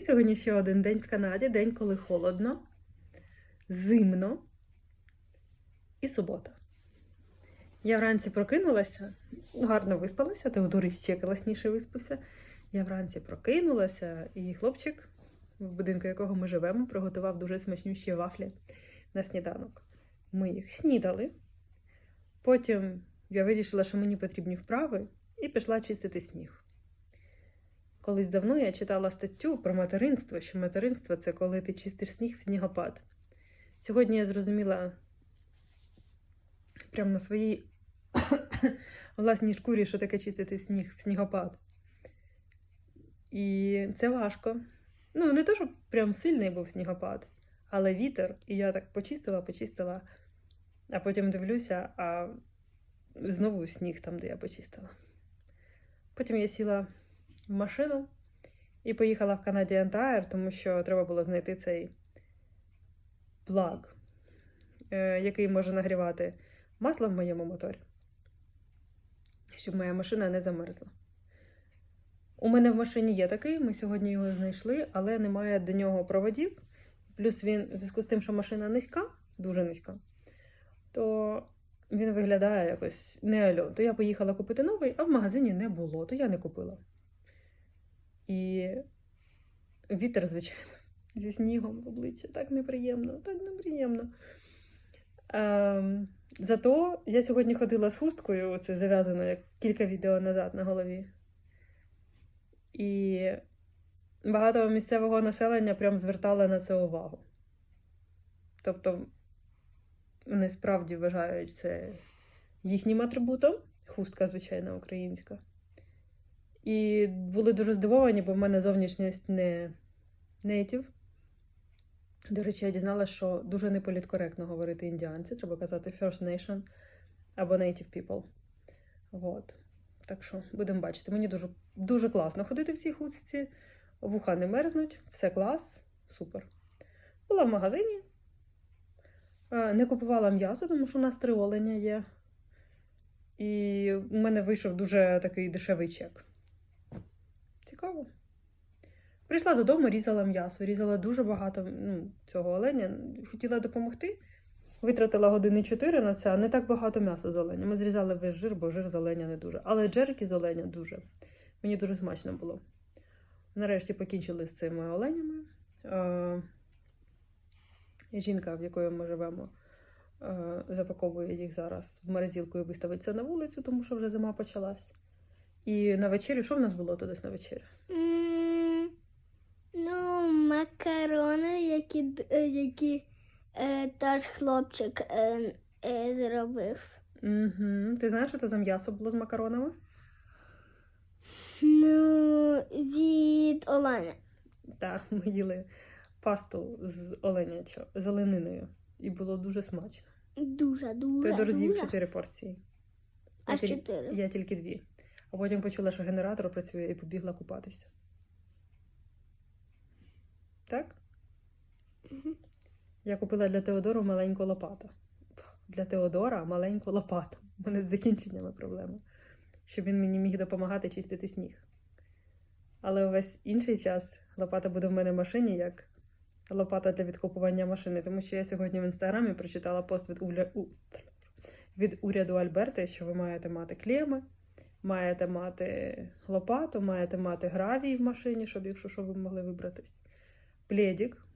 Сьогодні ще один день в Канаді, день, коли холодно, зимно і субота. Я вранці прокинулася, гарно виспалася, Теодор ще класніше виспався. Я вранці прокинулася, і хлопчик, в будинку якого ми живемо, приготував дуже смачнющі вафлі на сніданок. Ми їх снідали. Потім я вирішила, що мені потрібні вправи, і пішла чистити сніг. Колись давно я читала статтю про материнство, що материнство це коли ти чистиш сніг в снігопад. Сьогодні я зрозуміла прямо на своїй власній шкурі, що таке чистити сніг в снігопад. І це важко. Ну, не то, щоб прям сильний був снігопад, але вітер, і я так почистила, почистила, а потім дивлюся, а знову сніг там, де я почистила. Потім я сіла в машину і поїхала в Canadian Tire, тому що треба було знайти цей плаг, е, який може нагрівати масло в моєму моторі, щоб моя машина не замерзла. У мене в машині є такий, ми сьогодні його знайшли, але немає до нього проводів. Плюс він, в зв'язку з тим, що машина низька, дуже низька, то він виглядає якось не альо. То я поїхала купити новий, а в магазині не було, то я не купила. І вітер, звичайно, зі снігом в обличчя. Так неприємно, так неприємно. Ем, зато я сьогодні ходила з хусткою, оце зав'язано як кілька відео назад на голові. І багато місцевого населення прям звертало на це увагу. Тобто, вони справді вважають це їхнім атрибутом, хустка, звичайно, українська. І були дуже здивовані, бо в мене зовнішність не нейтів. До речі, я дізналася, що дуже неполіткоректно говорити індіанці, треба казати First Nation або Native People. От. Так що будемо бачити. Мені дуже, дуже класно ходити в цій хустці, вуха не мерзнуть, все клас, супер. Була в магазині, е, не купувала м'ясо, тому що у нас три оленя є. І у мене вийшов дуже такий дешевий чек. Цікаво. Прийшла додому, різала м'ясо, різала дуже багато ну, цього оленя. Хотіла допомогти. Витратила години 4 на це, а не так багато м'яса з оленя. Ми зрізали весь жир, бо жир з оленя не дуже. Але джерки з оленя дуже. Мені дуже смачно було. Нарешті покінчили з цими оленями. Жінка, в якої ми живемо, запаковує їх зараз в морозилку і виставить це на вулицю, тому що вже зима почалась. І на вечерю, що в нас було туди на вечерю? Ну, макарони, які, е, які е, теж хлопчик е, е, зробив. Угу. Ти знаєш, що це за м'ясо було з макаронами? Ну, від оленя. Так, ми їли пасту з оленячо, з олениною. І було дуже смачно. Дуже, дуже. Ти дорозів чотири порції. Аж чотири. Я тільки дві. А потім почула, що генератор працює і побігла купатися. Так? Мгм. Я купила для Теодору маленьку лопату. Для Теодора маленьку лопату. У мене з закінченнями проблеми. Щоб він мені міг допомагати чистити сніг. Але увесь інший час лопата буде в мене в машині як лопата для відкопування машини. Тому що я сьогодні в інстаграмі прочитала пост від, уля... від уряду Альберти, що ви маєте мати клеми, маєте мати лопату, маєте мати гравій в машині, щоб, якщо що, ви могли вибратись. Пледік,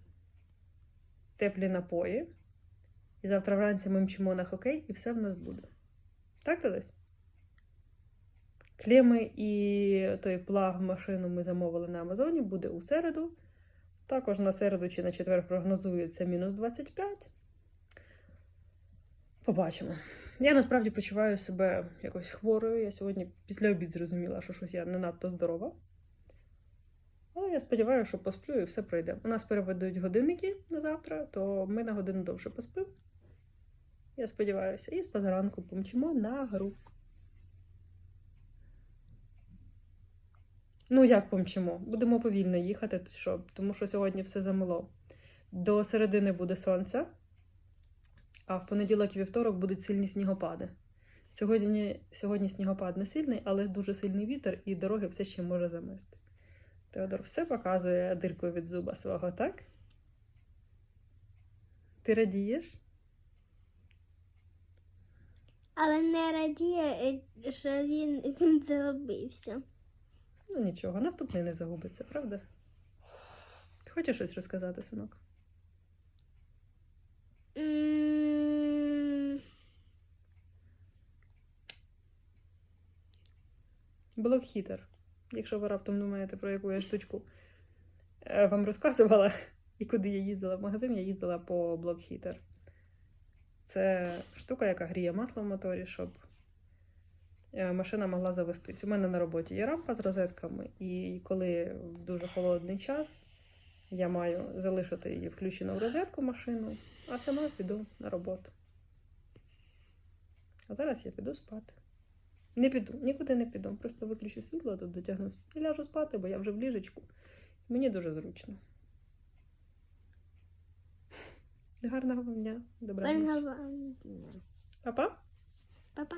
теплі напої. І завтра вранці ми мчимо на хокей, і все в нас буде. Так то десь? Клеми і той плаг машину ми замовили на Амазоні, буде у середу. Також на середу чи на четвер прогнозується мінус 25. Побачимо. Я насправді почуваю себе якось хворою. Я сьогодні після обід зрозуміла, що щось я не надто здорова. Але я сподіваюся, що посплю і все пройде. У нас переведуть годинники на завтра, то ми на годину довше поспимо. Я сподіваюся, і з позаранку помчимо на гру. Ну, як помчимо? Будемо повільно їхати, що, тому що сьогодні все замило. До середини буде сонце, а в понеділок і вівторок будуть сильні снігопади. Сьогодні, сьогодні снігопад не сильний, але дуже сильний вітер, і дороги все ще може замести. Теодор все показує дирку від зуба свого, так? Ти радієш? Але не радіє, що він, він загубився. Ну нічого, наступний не загубиться, правда? Ти хочеш щось розказати, синок? М, Блокхітер. Якщо ви раптом думаєте, про яку я штучку е, вам розказувала, і куди я їздила в магазин, я їздила по блокхітер. Це штука, яка гріє масло в моторі, щоб е, машина могла завестись. У мене на роботі є рампа з розетками, і коли в дуже холодний час я маю залишити її включену в розетку машину, а сама піду на роботу. А зараз я піду спати. Не піду, нікуди не піду. Просто виключу світло, тут дотягнуся. і ляжу спати, бо я вже в ліжечку. Мені дуже зручно. Гарного вам дня. Добра дня. Па-па. Па-па.